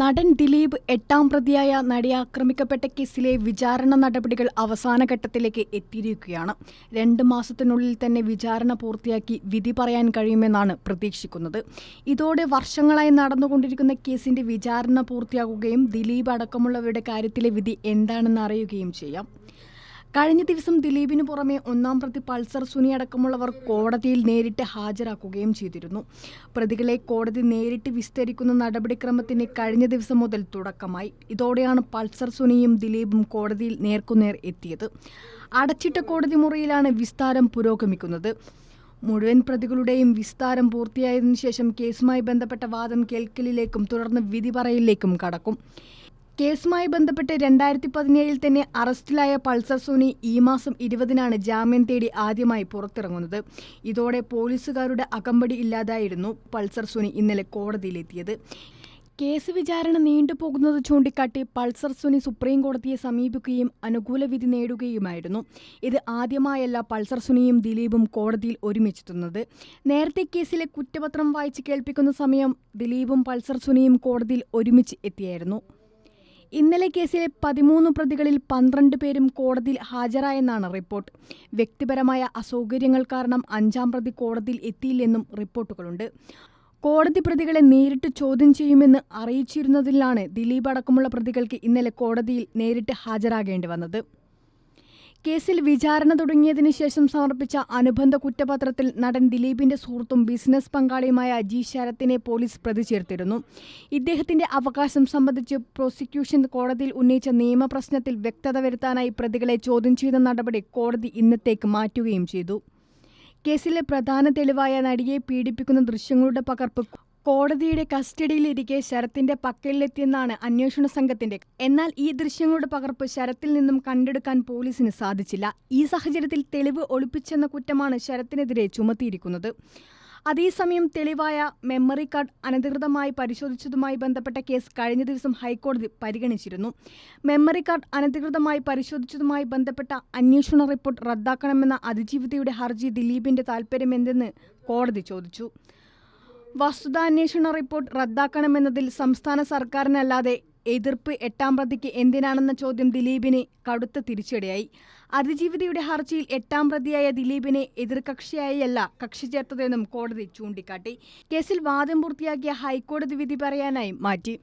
നടൻ ദിലീപ് എട്ടാം പ്രതിയായ നടി ആക്രമിക്കപ്പെട്ട കേസിലെ വിചാരണ നടപടികൾ അവസാന ഘട്ടത്തിലേക്ക് എത്തിയിരിക്കുകയാണ്. രണ്ട് മാസത്തിനുള്ളിൽ തന്നെ വിചാരണ പൂർത്തിയാക്കി വിധി പറയാൻ കഴിയുമെന്നാണ് പ്രതീക്ഷിക്കുന്നത്. ഇതോടെ വർഷങ്ങളായി നടന്നുകൊണ്ടിരിക്കുന്ന കേസിന്റെ വിചാരണ പൂർത്തിയാകുകയും ദിലീപ് അടക്കമുള്ളവരുടെ കാര്യത്തിലെ വിധി എന്താണെന്ന് അറിയുകയും ചെയ്യാം. കഴിഞ്ഞ ദിവസം ദിലീപിന് പുറമെ ഒന്നാം പ്രതി പൾസർ സുനി അടക്കമുള്ളവർ കോടതിയിൽ നേരിട്ട് ഹാജരാക്കുകയും ചെയ്തിരുന്നു. പ്രതികളെ കോടതി നേരിട്ട് വിസ്തരിക്കുന്ന നടപടിക്രമത്തിന് കഴിഞ്ഞ ദിവസം മുതൽ തുടക്കമായി. ഇതോടെയാണ് പൾസർ സുനിയും ദിലീപും കോടതിയിൽ നേർക്കുനേർ എത്തിയത്. അടച്ചിട്ട കോടതി മുറിയിലാണ് വിസ്താരം പുരോഗമിക്കുന്നത്. മുഴുവൻ പ്രതികളുടെയും വിസ്താരം പൂർത്തിയായതിനു ശേഷം കേസുമായി ബന്ധപ്പെട്ട വാദം കേൾക്കലിലേക്കും തുടർന്ന് വിധി പറയലിലേക്കും കടക്കും. കേസുമായി ബന്ധപ്പെട്ട് രണ്ടായിരത്തി പതിനേഴിൽ തന്നെ അറസ്റ്റിലായ പൾസർ സോനി ഈ മാസം ഇരുപതിനാണ് ജാമ്യം തേടി ആദ്യമായി പുറത്തിറങ്ങുന്നത്. ഇതോടെ പോലീസുകാരുടെ അകമ്പടി ഇല്ലാതായിരുന്നു പൾസർ സോനി ഇന്നലെ കോടതിയിലെത്തിയത്. കേസ് വിചാരണ നീണ്ടുപോകുന്നത് ചൂണ്ടിക്കാട്ടി പൾസർ സുനി സുപ്രീം കോടതിയെ സമീപിക്കുകയും അനുകൂല വിധി നേടുകയുമായിരുന്നു. ഇത് ആദ്യമായല്ല പൾസർ സുനിയും ദിലീപും കോടതിയിൽ ഒരുമിച്ചെത്തുന്നത്. നേരത്തെ കേസിലെ കുറ്റപത്രം വായിച്ച് കേൾപ്പിക്കുന്ന സമയം ദിലീപും പൾസർ സുനിയും കോടതിയിൽ ഒരുമിച്ച് എത്തിയായിരുന്നു. ഇന്നലെ കേസിലെ പതിമൂന്ന് പ്രതികളിൽ പന്ത്രണ്ട് പേരും കോടതിയിൽ ഹാജരായെന്നാണ് റിപ്പോർട്ട്. വ്യക്തിപരമായ അസൗകര്യങ്ങൾ കാരണം അഞ്ചാം പ്രതി കോടതിയിൽ എത്തിയില്ലെന്നും റിപ്പോർട്ടുകളുണ്ട്. കോടതി പ്രതികളെ നേരിട്ട് ചോദ്യം ചെയ്യുമെന്ന് അറിയിച്ചിരുന്നതിലാണ് ദിലീപ് അടക്കമുള്ള പ്രതികൾക്ക് ഇന്നലെ കോടതിയിൽ നേരിട്ട് ഹാജരാകേണ്ടി വന്നത്. കേസിൽ വിചാരണ തുടങ്ങിയതിനു ശേഷം സമർപ്പിച്ച അനുബന്ധ കുറ്റപത്രത്തിൽ നടൻ ദിലീപിന്റെ സുഹൃത്തും ബിസിനസ് പങ്കാളിയുമായ ജി ശരത്തിനെ പോലീസ് പ്രതി ചേർത്തിരുന്നു ഇദ്ദേഹത്തിന്റെ അവകാശം സംബന്ധിച്ച് പ്രോസിക്യൂഷൻ കോടതിയിൽ ഉന്നയിച്ച നിയമപ്രശ്നത്തിൽ വ്യക്തത വരുത്താനായി പ്രതികളെ ചോദ്യം ചെയ്ത നടപടി കോടതി ഇന്നത്തേക്ക് മാറ്റുകയും ചെയ്തു. കേസിലെ പ്രധാന തെളിവായ നടിയെ പീഡിപ്പിക്കുന്ന ദൃശ്യങ്ങളുടെ പകർപ്പ് കോടതിയുടെ കസ്റ്റഡിയിലിരിക്കെ ശരത്തിന്റെ പക്കലിലെത്തിയെന്നാണ് അന്വേഷണ സംഘത്തിന്റെ. എന്നാൽ ഈ ദൃശ്യങ്ങളുടെ പകർപ്പ് ശരത്തിൽ നിന്നും കണ്ടെടുക്കാൻ പോലീസിന് സാധിച്ചില്ല. ഈ സാഹചര്യത്തിൽ തെളിവ് ഒളിപ്പിച്ചെന്ന കുറ്റമാണ് ശരത്തിനെതിരെ ചുമത്തിയിരിക്കുന്നത്. അതേസമയം തെളിവായ മെമ്മറി കാർഡ് അനധികൃതമായി പരിശോധിച്ചതുമായി ബന്ധപ്പെട്ട കേസ് കഴിഞ്ഞ ദിവസം ഹൈക്കോടതി പരിഗണിച്ചിരുന്നു. മെമ്മറി കാർഡ് അനധികൃതമായി പരിശോധിച്ചതുമായി ബന്ധപ്പെട്ട അന്വേഷണ റിപ്പോർട്ട് റദ്ദാക്കണമെന്ന അതിജീവിതയുടെ ഹർജി ദിലീപിന്റെ താൽപ്പര്യമെന്തെന്ന് കോടതി ചോദിച്ചു. വസ്തുതാന്വേഷണ റിപ്പോർട്ട് റദ്ദാക്കണമെന്നതിൽ സംസ്ഥാന സർക്കാരിനല്ലാതെ എതിർപ്പ് എട്ടാം പ്രതിക്ക് എന്തിനാണെന്ന ചോദ്യം ദിലീപിനെ കടുത്ത തിരിച്ചടിയായി. അതിജീവിതയുടെ ഹർജിയിൽ എട്ടാം പ്രതിയായ ദിലീപിനെ എതിർകക്ഷിയായല്ല കക്ഷി ചേർത്തതെന്നും കോടതി ചൂണ്ടിക്കാട്ടി. കേസിൽ വാദം പൂർത്തിയാക്കിയ ഹൈക്കോടതി വിധി പറയാനായി മാറ്റി.